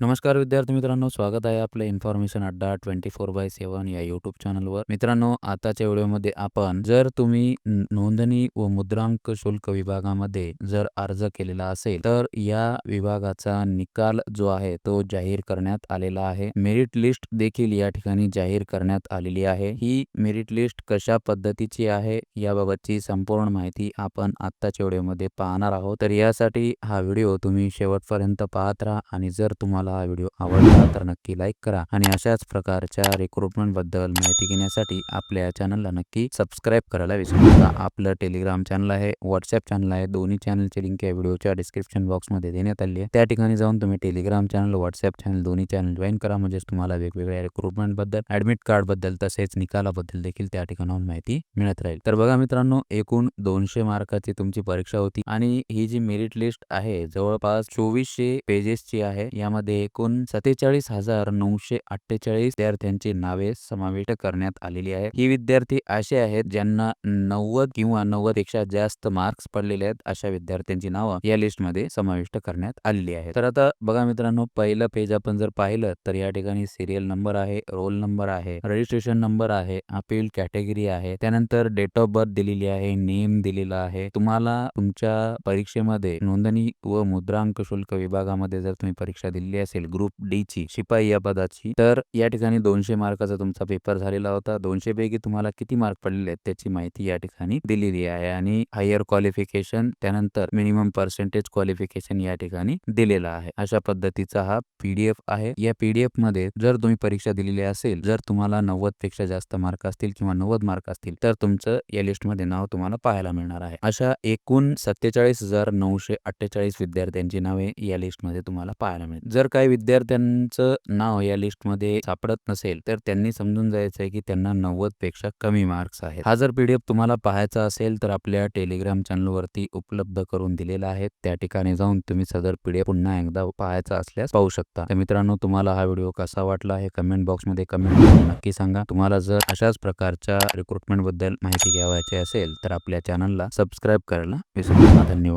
नमस्कार विद्यार्थी मित्रांनो स्वागत आहे आपलं इन्फॉर्मेशन अड्डा ट्वेंटी फोर बाय सेवन या युट्यूब चॅनलवर मित्रांनो आताच्या व्हिडिओमध्ये आपण जर तुम्ही नोंदणी व मुद्रांक शुल्क विभागामध्ये जर अर्ज केलेला असेल तर या विभागाचा निकाल जो आहे तो जाहीर करण्यात आलेला आहे. मेरिट लिस्ट देखील या ठिकाणी जाहीर करण्यात आलेली आहे. ही मेरिट लिस्ट कशा पद्धतीची आहे याबाबतची संपूर्ण माहिती आपण आत्ताच्या व्हिडिओमध्ये पाहणार आहोत. तर यासाठी हा व्हिडिओ तुम्ही शेवटपर्यंत पाहत राहा आणि जर तुम्हाला हा व्हिडिओ आवडला तर नक्की लाईक करा आणि अशाच प्रकारच्या रिक्रुटमेंटबद्दल माहिती घेण्यासाठी आपल्या चॅनलला नक्की सबस्क्राईब करायला विसरू नका. आपलं टेलिग्राम चॅनल आहे व्हॉट्सअप चॅनल आहे. दोन्ही चॅनलची लिंक या व्हिडिओच्या डिस्क्रिप्शन बॉक्समध्ये देण्यात आली आहे. त्या ठिकाणी जाऊन तुम्ही टेलिग्राम चॅनल व्हॉट्सअप चॅनल दोन्ही चॅनल जॉईन करा. म्हणजेच तुम्हाला वेगवेगळ्या रिक्रुटमेंटबद्दल ऍडमिट कार्डबद्दल तसेच निकालाबद्दल देखील त्या ठिकाणाहून माहिती मिळत राहील. तर बघा मित्रांनो एकूण दोनशे मार्काची तुमची परीक्षा होती आणि ही जी मेरिट लिस्ट आहे जवळपास चोवीसशे पेजेसची आहे यामध्ये एकूण सत्तेचाळीस हजार नऊशे अठ्ठेचाळीस विद्यार्थ्यांची नावे समाविष्ट करण्यात आलेली आहे ही विद्यार्थी असे आहेत ज्यांना नव्वद किंवा नव्वदपेक्षा जास्त मार्क्स पडलेले आहेत अशा विद्यार्थ्यांची नावं या लिस्टमध्ये समाविष्ट करण्यात आलेली आहे तर आता बघा मित्रांनो पहिलं पेज आपण जर पाहिलं तर या ठिकाणी सिरियल नंबर आहे रोल नंबर आहे रजिस्ट्रेशन नंबर आहे अपील कॅटेगरी आहे त्यानंतर डेट ऑफ बर्थ दिलेली आहे नेम दिलेला आहे. तुम्हाला तुमच्या परीक्षेमध्ये नोंदणी व मुद्रांक शुल्क विभागामध्ये जर तुम्ही परीक्षा दिलेली असेल ग्रुप डी ची शिपाई या पदाची तर या ठिकाणी दोनशे मार्काचा तुमचा पेपर झालेला होता. दोनशे पैकी तुम्हाला किती मार्क पडलेले आहेत त्याची माहिती या ठिकाणी दिलेली आहे आणि हायर क्वालिफिकेशन त्यानंतर मिनिमम पर्सेंटेज क्वालिफिकेशन या ठिकाणी दिलेला आहे. अशा पद्धतीचा हा पीडीएफ आहे. या पीडीएफमध्ये जर तुम्ही परीक्षा दिलेली असेल जर तुम्हाला नव्वदपेक्षा जास्त मार्क असतील किंवा नव्वद मार्क असतील तर तुमचं या लिस्टमध्ये नाव तुम्हाला पाहायला मिळणार आहे. अशा एकूण सत्तेचाळीस हजार नऊशे अठ्ठेचाळीस विद्यार्थ्यांची नावे या लिस्टमध्ये तुम्हाला पाहायला मिळेल जर काही विद्यार्थ्यांचं नाव या लिस्टमध्ये सापडत नसेल तर त्यांनी समजून जायचं आहे की त्यांना नव्वदपेक्षा कमी मार्क्स आहेत. हा जर पीडीएफ तुम्हाला पाहायचा असेल तर आपल्या टेलिग्राम चॅनलवरती उपलब्ध करून दिलेला आहे. त्या ठिकाणी जाऊन तुम्ही सदर पीडीएफ पुन्हा एकदा पाहायचा असल्यास पाहू शकता. तर मित्रांनो तुम्हाला हा व्हिडिओ कसा वाटला हे कमेंट बॉक्समध्ये कमेंट करून नक्की सांगा. तुम्हाला जर अशाच प्रकारच्या रिक्रुटमेंटबद्दल माहिती घ्यावायची असेल तर आपल्या चॅनलला सबस्क्राईब करायला विसरू नका. धन्यवाद.